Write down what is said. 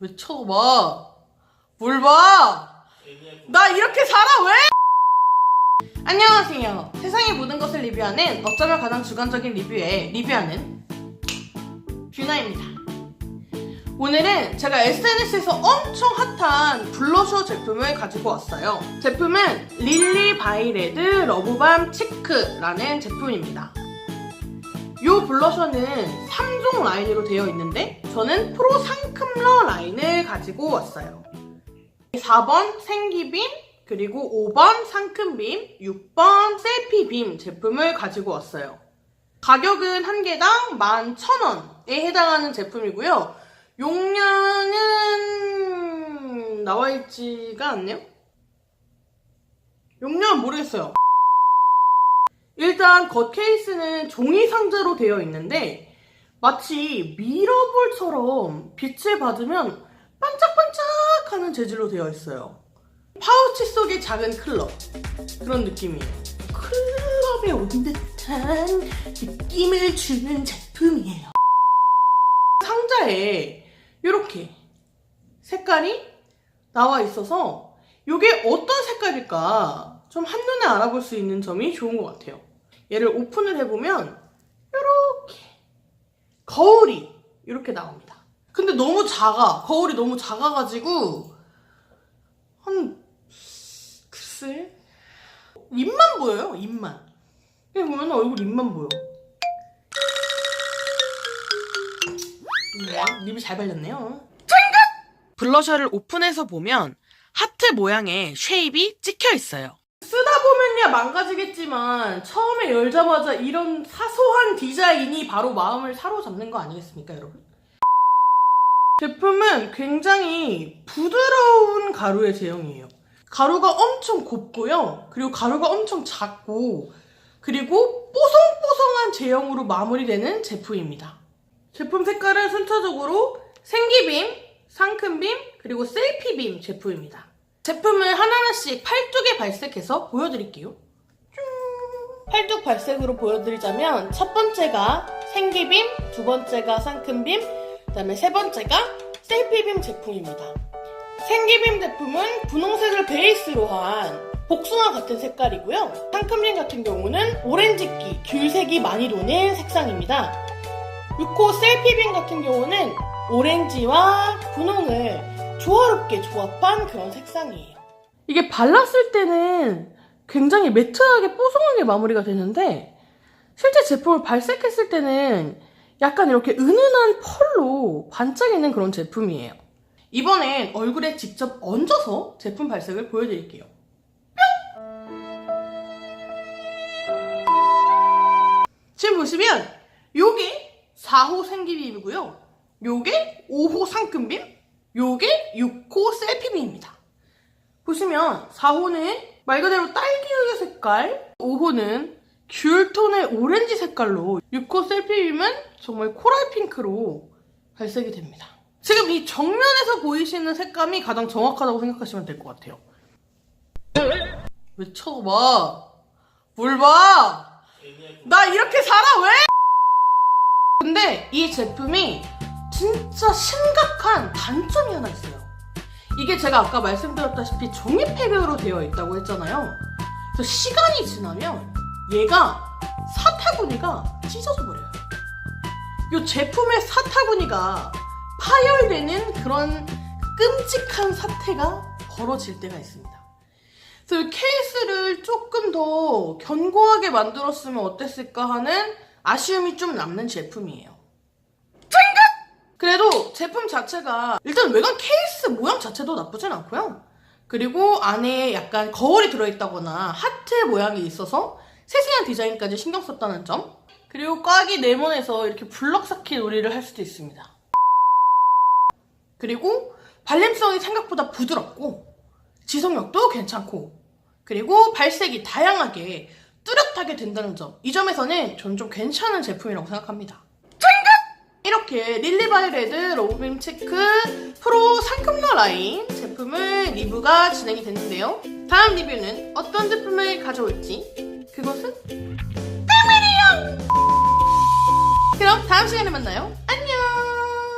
왜 쳐봐? 뭘 봐? 나 이렇게 살아 왜? 안녕하세요. 세상의 모든 것을 리뷰하는 어쩌면 가장 주관적인 리뷰에 리뷰하는 뷰나입니다. 오늘은 제가 SNS에서 엄청 핫한 블러셔 제품을 가지고 왔어요. 제품은 릴리 바이레드 러브밤 치크라는 제품입니다. 이 블러셔는 3종 라인으로 되어 있는데 저는 프로 상큼러 라인을 가지고 왔어요. 4번 생기빔, 그리고 5번 상큼빔, 6번 셀피빔 제품을 가지고 왔어요. 가격은 한 개당 11,000원에 해당하는 제품이고요. 용량은 나와 있지가 않네요. 용량은 모르겠어요. 일단 겉 케이스는 종이 상자로 되어 있는데 마치 미러볼처럼 빛을 받으면 반짝반짝하는 재질로 되어 있어요. 파우치 속의 작은 클럽 그런 느낌이에요. 클럽에 온 듯한 느낌을 주는 제품이에요. 상자에 이렇게 색깔이 나와 있어서 이게 어떤 색깔일까 좀 한눈에 알아볼 수 있는 점이 좋은 것 같아요. 얘를 오픈을 해보면 이렇게 거울이 이렇게 나옵니다. 근데 너무 작아. 거울이 너무 작아가지고 한 글쎄 입만 보여요. 입만. 여기 보면 얼굴 입만 보여. 네, 립이 잘 발렸네요. 블러셔를 오픈해서 보면 하트 모양의 쉐입이 찍혀 있어요. 망가지겠지만 처음에 열자마자 이런 사소한 디자인이 바로 마음을 사로잡는 거 아니겠습니까, 여러분? 제품은 굉장히 부드러운 가루의 제형이에요. 가루가 엄청 곱고요. 그리고 가루가 엄청 작고 그리고 뽀송뽀송한 제형으로 마무리되는 제품입니다. 제품 색깔은 순차적으로 생기빔, 상큼빔, 그리고 셀피빔 제품입니다. 제품을 하나하나씩 팔뚝에 발색해서 보여드릴게요. 쭈. 팔뚝 발색으로 보여드리자면 첫 번째가 생기빔, 두 번째가 상큼빔, 그 다음에 세 번째가 셀피빔 제품입니다. 생기빔 제품은 분홍색을 베이스로 한 복숭아 같은 색깔이고요. 상큼빔 같은 경우는 오렌지기, 귤색이 많이 도는 색상입니다. 6호 셀피빔 같은 경우는 오렌지와 분홍을 조화롭게 조합한 그런 색상이에요. 이게 발랐을 때는 굉장히 매트하게 뽀송하게 마무리가 되는데 실제 제품을 발색했을 때는 약간 이렇게 은은한 펄로 반짝이는 그런 제품이에요. 이번엔 얼굴에 직접 얹어서 제품 발색을 보여드릴게요. 뿅! 지금 보시면 요게 4호 생기빔이고요. 요게 5호 상큼빔, 요게 6호 셀피빔입니다. 보시면 4호는 말 그대로 딸기우유 색깔, 5호는 귤톤의 오렌지 색깔로 6호 셀피빔은 정말 코랄 핑크로 발색이 됩니다. 지금 이 정면에서 보이시는 색감이 가장 정확하다고 생각하시면 될 것 같아요. 왜 쳐봐? 뭘 봐? 나 이렇게 살아 왜? 근데 이 제품이 진짜 심각한 단점이 하나 있어요. 이게 제가 아까 말씀드렸다시피 종이팩으로 되어 있다고 했잖아요. 그래서 시간이 지나면 얘가 사타구니가 찢어져 버려요. 이 제품의 사타구니가 파열되는 그런 끔찍한 사태가 벌어질 때가 있습니다. 이 케이스를 조금 더 견고하게 만들었으면 어땠을까 하는 아쉬움이 좀 남는 제품이에요. 제품 자체가 일단 외관 케이스 모양 자체도 나쁘진 않고요. 그리고 안에 약간 거울이 들어있다거나 하트 모양이 있어서 세세한 디자인까지 신경 썼다는 점. 그리고 꽉이 네모내서 이렇게 블럭 쌓기 놀이를 할 수도 있습니다. 그리고 발림성이 생각보다 부드럽고 지속력도 괜찮고 그리고 발색이 다양하게 뚜렷하게 된다는 점. 이 점에서는 전 좀 괜찮은 제품이라고 생각합니다. 이렇게 릴리바이 레드 로우빔 체크 프로 상큼러 라인 제품을 리뷰가 진행이 됐는데요. 다음 리뷰는 어떤 제품을 가져올지 그것은 까메리요! 그럼 다음 시간에 만나요.